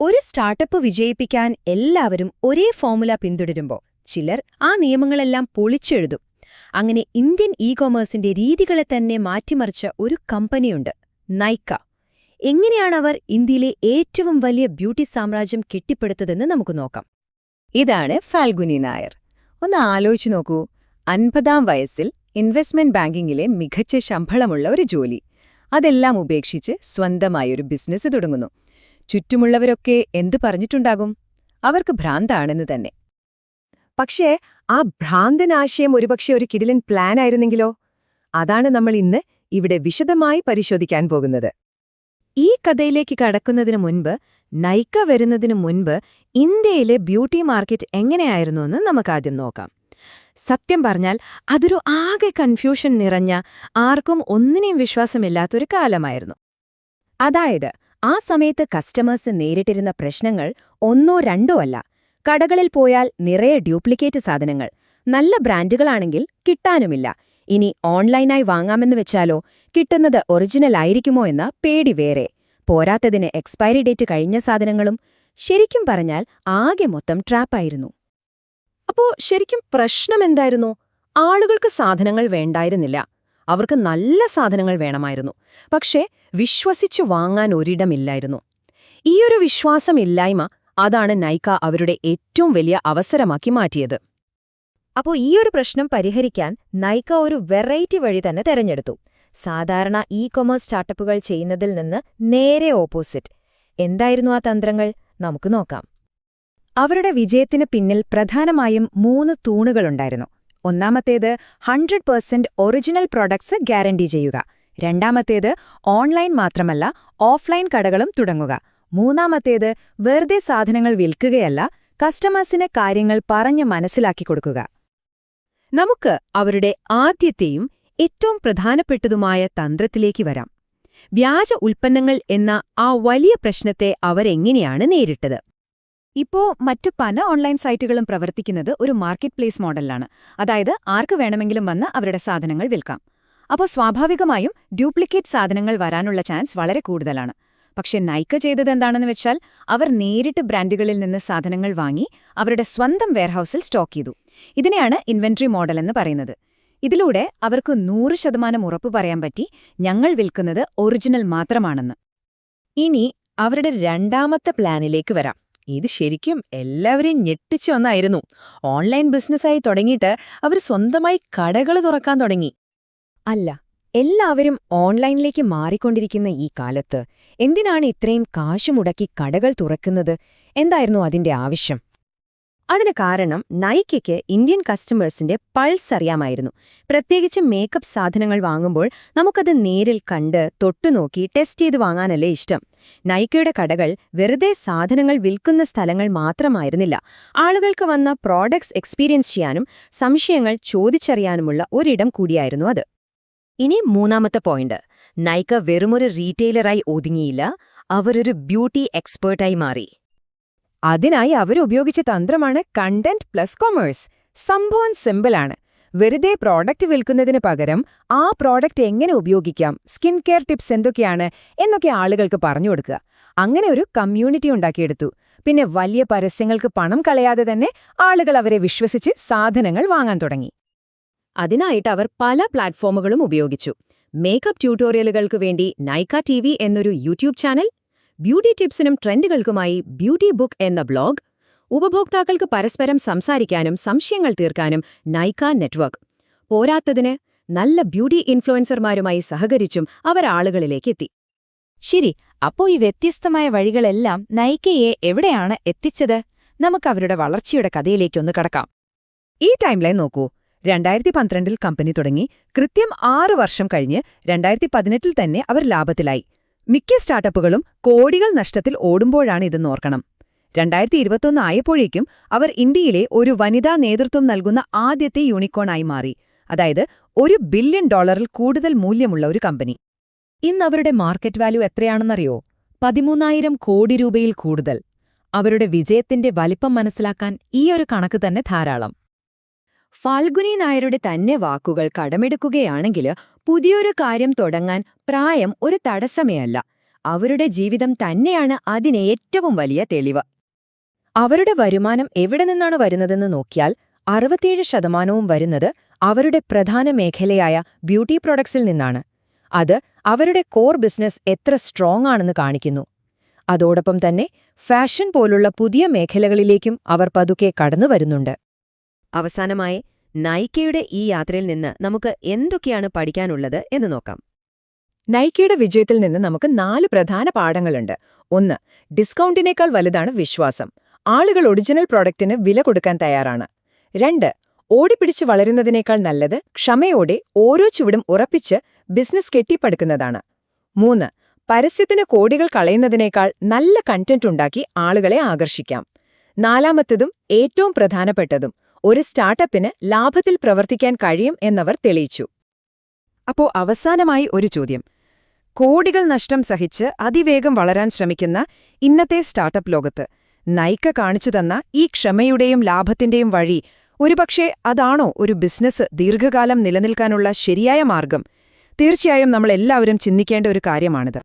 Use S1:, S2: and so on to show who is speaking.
S1: ഒരു സ്റ്റാർട്ടപ്പ് വിജയിപ്പിക്കാൻ എല്ലാവരും ഒരേ ഫോമുല പിന്തുടരുമ്പോൾ ചിലർ ആ നിയമങ്ങളെല്ലാം പൊളിച്ചെഴുതും. അങ്ങനെ ഇന്ത്യൻ ഇ കോമേഴ്സിന്റെ രീതികളെ തന്നെ മാറ്റിമറിച്ച ഒരു കമ്പനിയുണ്ട് നൈക്ക. എങ്ങനെയാണ് അവർ ഇന്ത്യയിലെ ഏറ്റവും വലിയ ബ്യൂട്ടി സാമ്രാജ്യം കെട്ടിപ്പടുത്തതെന്ന് നമുക്ക് നോക്കാം.
S2: ഇതാണ് ഫാൽഗുനി നായർ. ഒന്ന് ആലോചിച്ചു നോക്കൂ. അൻപതാം വയസ്സിൽ ഇൻവെസ്റ്റ്മെന്റ് ബാങ്കിങ്ങിലെ മികച്ച ശമ്പളമുള്ള ഒരു ജോലി. അതെല്ലാം ഉപേക്ഷിച്ച് സ്വന്തമായൊരു ബിസിനസ് തുടങ്ങുന്നു. ചുറ്റുമുള്ളവരൊക്കെ എന്തു പറഞ്ഞിട്ടുണ്ടാകും? അവർക്ക് ഭ്രാന്താണെന്ന് തന്നെ. പക്ഷേ ആ ഭ്രാന്തനാശയം ഒരുപക്ഷെ ഒരു കിടിലൻ പ്ലാൻ ആയിരുന്നെങ്കിലോ? അതാണ് നമ്മൾ ഇന്ന് ഇവിടെ വിശദമായി പരിശോധിക്കാൻ പോകുന്നത്. ഈ കഥയിലേക്ക് കടക്കുന്നതിന് മുൻപ് നൈക്ക വരുന്നതിന് മുൻപ് ഇന്ത്യയിലെ ബ്യൂട്ടി മാർക്കറ്റ് എങ്ങനെയായിരുന്നു എങ്ങനെയായിരുന്നുവെന്ന് നമുക്കാദ്യം നോക്കാം. സത്യം പറഞ്ഞാൽ അതൊരു ആകെ കൺഫ്യൂഷൻ നിറഞ്ഞ ആർക്കും ഒന്നിനെയും വിശ്വാസമില്ലാത്തൊരു കാലമായിരുന്നു. അതായത് ആ സമയത്ത് കസ്റ്റമേഴ്സ് നേരിട്ടിരുന്ന പ്രശ്നങ്ങൾ ഒന്നോ രണ്ടോ അല്ല. കടകളിൽ പോയാൽ നിറയെ ഡ്യൂപ്ലിക്കേറ്റ് സാധനങ്ങൾ. നല്ല ബ്രാൻഡുകളാണെങ്കിൽ കിട്ടാനുമില്ല. ഇനി ഓൺലൈനായി വാങ്ങാമെന്ന് വെച്ചാലോ? കിട്ടുന്നത് ഒറിജിനൽ ആയിരിക്കുമോ എന്ന പേടി വേറെ. പോരാത്തതിന് എക്സ്പയറി ഡേറ്റ് കഴിഞ്ഞ സാധനങ്ങളും ശരിക്കും പറഞ്ഞാൽ ആകെ മൊത്തം ട്രാപ്പായിരുന്നു. അപ്പോ ശരിക്കും പ്രശ്നം എന്തായിരുന്നു? ആളുകൾക്ക് സാധനങ്ങൾ വേണ്ടായിരുന്നില്ല. അവർക്ക് നല്ല സാധനങ്ങൾ വേണമായിരുന്നു. പക്ഷേ വിശ്വസിച്ച് വാങ്ങാൻ ഒരിടമില്ലായിരുന്നു. ഈയൊരു വിശ്വാസമില്ലായ്മ അതാണ് നൈക്ക അവരുടെ ഏറ്റവും വലിയ അവസരമാക്കി മാറ്റിയത്.
S1: അപ്പോൾ ഈ ഒരു പ്രശ്നം പരിഹരിക്കാൻ നൈക്ക ഒരു വെറൈറ്റി വഴി തന്നെ തെരഞ്ഞെടുത്തു. സാധാരണ ഇ കൊമേഴ്സ് സ്റ്റാർട്ടപ്പുകൾ ചെയ്യുന്നതിൽ നിന്ന് നേരെ ഓപ്പോസിറ്റ്. എന്തായിരുന്നു ആ തന്ത്രങ്ങൾ? നമുക്ക് നോക്കാം.
S2: അവരുടെ വിജയത്തിന് പിന്നിൽ പ്രധാനമായും മൂന്ന് തൂണുകളുണ്ടായിരുന്നു. ഒന്നാമത്തേത് hundred percent original products guarantee ചെയ്യുക. രണ്ടാമത്തേത് ഓൺലൈൻ മാത്രമല്ല ഓഫ്ലൈൻ കടകളും തുടങ്ങുക. മൂന്നാമത്തേത് വെറുതെ സാധനങ്ങൾ വിൽക്കുകയല്ല കസ്റ്റമേഴ്സിന് കാര്യങ്ങൾ പറഞ്ഞ് മനസ്സിലാക്കി കൊടുക്കുക. നമുക്ക് അവരുടെ ആദ്യത്തെയും ഏറ്റവും പ്രധാനപ്പെട്ടതുമായ തന്ത്രത്തിലേക്ക് വരാം. വ്യാജ ഉൽപ്പന്നങ്ങൾ എന്ന ആ വലിയ പ്രശ്നത്തെ അവരെങ്ങനെയാണ് നേരിട്ടത്? ഇപ്പോ മറ്റു പല ഓൺലൈൻ സൈറ്റുകളും പ്രവർത്തിക്കുന്നത് ഒരു മാർക്കറ്റ് പ്ലേസ് മോഡലിലാണ്. അതായത് ആർക്ക് വേണമെങ്കിലും വന്ന് അവരുടെ സാധനങ്ങൾ വിൽക്കാം. അപ്പോൾ സ്വാഭാവികമായും ഡ്യൂപ്ലിക്കേറ്റ് സാധനങ്ങൾ വരാനുള്ള ചാൻസ് വളരെ കൂടുതലാണ്. പക്ഷെ നൈക്ക ചെയ്തത് എന്താണെന്ന് വെച്ചാൽ അവർ നേരിട്ട് ബ്രാൻഡുകളിൽ നിന്ന് സാധനങ്ങൾ വാങ്ങി അവരുടെ സ്വന്തം വെയർഹൌസിൽ സ്റ്റോക്ക് ചെയ്തു. ഇതിനെയാണ് ഇൻവെന്ററി മോഡൽ എന്ന് പറയുന്നത്. ഇതിലൂടെ അവർക്ക് നൂറ് ശതമാനം ഉറപ്പ് പറയാൻ പറ്റി ഞങ്ങൾ വിൽക്കുന്നത് ഒറിജിനൽ മാത്രമാണെന്ന്.
S3: ഇനി അവരുടെ രണ്ടാമത്തെ പ്ലാനിലേക്ക് വരാം. ഇത് ശരിക്കും എല്ലാവരെയും ഞെട്ടിച്ച ഒന്നായിരുന്നു. ഓൺലൈൻ ബിസിനസ്സായി തുടങ്ങിയിട്ട് അവർ സ്വന്തമായി കടകൾ തുറക്കാൻ തുടങ്ങി.
S2: അല്ല എല്ലാവരും ഓൺലൈനിലേക്ക് മാറിക്കൊണ്ടിരിക്കുന്ന ഈ കാലത്ത് എന്തിനാണ് ഇത്രയും കാശുമുടക്കി കടകൾ തുറക്കുന്നത്? എന്തായിരുന്നു അതിന്റെ ആവശ്യം? അതിന് കാരണം നൈക്കയ്ക്ക് ഇന്ത്യൻ കസ്റ്റമേഴ്സിന്റെ പൾസ് അറിയാമായിരുന്നു. പ്രത്യേകിച്ച് മേക്കപ്പ് സാധനങ്ങൾ വാങ്ങുമ്പോൾ നമുക്കത് നേരിൽ കണ്ട് തൊട്ടുനോക്കി ടെസ്റ്റ് ചെയ്ത് വാങ്ങാനല്ലേ ഇഷ്ടം. നൈക്കയുടെ കടകൾ വെറുതെ സാധനങ്ങൾ വിൽക്കുന്ന സ്ഥലങ്ങൾ മാത്രമായിരുന്നില്ല. ആളുകൾക്ക് വന്ന പ്രോഡക്ട്സ് എക്സ്പീരിയൻസ് ചെയ്യാനും സംശയങ്ങൾ ചോദിച്ചറിയാനുമുള്ള ഒരിടം കൂടിയായിരുന്നു അത്. ഇനി മൂന്നാമത്തെ പോയിന്റ് നൈക്ക വെറുമൊരു റീറ്റെയിലറായി ഒതുങ്ങിയില്ല. അവരൊരു ബ്യൂട്ടി എക്സ്പേർട്ടായി മാറി. അതിനായി അവരുപയോഗിച്ച തന്ത്രമാണ് കണ്ടന്റ് പ്ലസ് കൊമേഴ്സ് സംഭവം സിമ്പിളാണ് വെറുതെ പ്രോഡക്റ്റ് വിൽക്കുന്നതിന് പകരം ആ പ്രോഡക്റ്റ് എങ്ങനെ ഉപയോഗിക്കാം സ്കിൻ കെയർ ടിപ്സ് എന്തൊക്കെയാണ് എന്നൊക്കെ ആളുകൾക്ക് പറഞ്ഞു കൊടുക്കുക. അങ്ങനെ ഒരു കമ്മ്യൂണിറ്റി ഉണ്ടാക്കിയെടുത്തു. പിന്നെ വലിയ പരസ്യങ്ങൾക്ക് പണം കളയാതെ തന്നെ ആളുകൾ അവരെ വിശ്വസിച്ച് സാധനങ്ങൾ വാങ്ങാൻ തുടങ്ങി. അതിനായിട്ട് അവർ പല പ്ലാറ്റ്ഫോമുകളും ഉപയോഗിച്ചു. മേക്കപ്പ് ട്യൂട്ടോറിയലുകൾക്ക് വേണ്ടി നൈക്ക ടി എന്നൊരു യൂട്യൂബ് ചാനൽ ബ്യൂട്ടി ടിപ്സിനും ട്രെൻഡുകൾക്കുമായി ബ്യൂട്ടി ബുക്ക് എന്ന ബ്ലോഗ് ഉപഭോക്താക്കൾക്ക് പരസ്പരം സംസാരിക്കാനും സംശയങ്ങൾ തീർക്കാനും നൈക്ക നെറ്റ്വർക്ക്. പോരാത്തതിന് നല്ല ബ്യൂട്ടി ഇൻഫ്ലുവൻസർമാരുമായി സഹകരിച്ചും അവർ ആളുകളിലേക്ക് എത്തി. ശരി അപ്പോ ഈ വ്യത്യസ്തമായ വഴികളെല്ലാം നൈക്കയെ എവിടെയാണ് എത്തിച്ചത്? നമുക്ക് അവരുടെ വളർച്ചയുടെ കഥയിലേക്കൊന്ന് കടക്കാം. ഈ ടൈംലൈൻ നോക്കൂ. രണ്ടായിരത്തി പന്ത്രണ്ടിൽ കമ്പനി തുടങ്ങി. കൃത്യം ആറ് വർഷം കഴിഞ്ഞ് രണ്ടായിരത്തി പതിനെട്ടിൽ തന്നെ അവർ ലാഭത്തിലായി. മിക്ക സ്റ്റാർട്ടപ്പുകളും കോടികൾ നഷ്ടത്തിൽ ഓടുമ്പോഴാണ് ഇതെന്ന് ഓർക്കണം. രണ്ടായിരത്തി ഇരുപത്തൊന്ന് ആയപ്പോഴേക്കും അവർ ഇന്ത്യയിലെ ഒരു വനിതാ നേതൃത്വം നൽകുന്ന ആദ്യത്തെ യൂണിക്കോണായി മാറി. അതായത് ഒരു ബില്യൺ ഡോളറിൽ കൂടുതൽ മൂല്യമുള്ള ഒരു കമ്പനി. ഇന്ന് അവരുടെ മാർക്കറ്റ് വാല്യൂ എത്രയാണെന്നറിയോ? പതിമൂന്നായിരം കോടി രൂപയിൽ കൂടുതൽ. അവരുടെ വിജയത്തിന്റെ വലിപ്പം മനസ്സിലാക്കാൻ ഈയൊരു കണക്ക് തന്നെ ധാരാളം. ഫാൽഗുനി നായരുടെ തന്നെ വാക്കുകൾ കടമെടുക്കുകയാണെങ്കിൽ പുതിയൊരു കാര്യം തുടങ്ങാൻ പ്രായം ഒരു തടസ്സമേ അല്ല അവരുടെ ജീവിതം തന്നെയാണ് അതിന് ഏറ്റവും വലിയ തെളിവ്. അവരുടെ വരുമാനം എവിടെ നിന്നാണ് വരുന്നതെന്ന് നോക്കിയാൽ അറുപത്തിയേഴ് ശതമാനവും വരുന്നത് അവരുടെ പ്രധാന മേഖലയായ ബ്യൂട്ടി പ്രൊഡക്ട്സിൽ നിന്നാണ്. അത് അവരുടെ കോർ ബിസിനസ് എത്ര സ്ട്രോങ് ആണെന്ന് കാണിക്കുന്നു. അതോടൊപ്പം തന്നെ ഫാഷൻ പോലുള്ള പുതിയ മേഖലകളിലേക്കും അവർ പതുക്കെ കടന്നു വരുന്നുണ്ട്
S1: അവസാനമായി നൈക്കയുടെ ഈ യാത്രയിൽ നിന്ന് നമുക്ക് എന്തൊക്കെയാണ് പഠിക്കാനുള്ളത് എന്ന് നോക്കാം.
S2: നൈക്കയുടെ വിജയത്തിൽ നിന്ന് നമുക്ക് നാല് പ്രധാന പാഠങ്ങളുണ്ട്. ഒന്ന് ഡിസ്കൗണ്ടിനേക്കാൾ വലുതാണ് വിശ്വാസം. ആളുകൾ ഒറിജിനൽ പ്രോഡക്റ്റിന് വില കൊടുക്കാൻ തയ്യാറാണ്. രണ്ട് ഓടിപ്പിടിച്ച് വളരുന്നതിനേക്കാൾ നല്ലത് ക്ഷമയോടെ ഓരോ ചുവടും ഉറപ്പിച്ച് ബിസിനസ് കെട്ടിപ്പടുക്കുന്നതാണ്. മൂന്ന് പരസ്യത്തിന് കോടികൾ കളയുന്നതിനേക്കാൾ നല്ല കണ്ടന്റ് ഉണ്ടാക്കി ആളുകളെ ആകർഷിക്കാം. നാലാമത്തതും ഏറ്റവും പ്രധാനപ്പെട്ടതും ഒരു സ്റ്റാർട്ടപ്പിന് ലാഭത്തിൽ പ്രവർത്തിക്കാൻ കഴിയും എന്നവർ തെളിയിച്ചു.
S4: അപ്പോ അവസാനമായി ഒരു ചോദ്യം. കോടികൾ നഷ്ടം സഹിച്ച് അതിവേഗം വളരാൻ ശ്രമിക്കുന്ന ഇന്നത്തെ സ്റ്റാർട്ടപ്പ് ലോകത്ത് നൈക്ക കാണിച്ചു തന്ന ഈ ക്ഷമയുടെയും ലാഭത്തിന്റെയും വഴി ഒരുപക്ഷെ അതാണോ ഒരു ബിസിനസ് ദീർഘകാലം നിലനിൽക്കാനുള്ള ശരിയായ മാർഗം? തീർച്ചയായും നമ്മളെല്ലാവരും ചിന്തിക്കേണ്ട ഒരു കാര്യമാണിത്.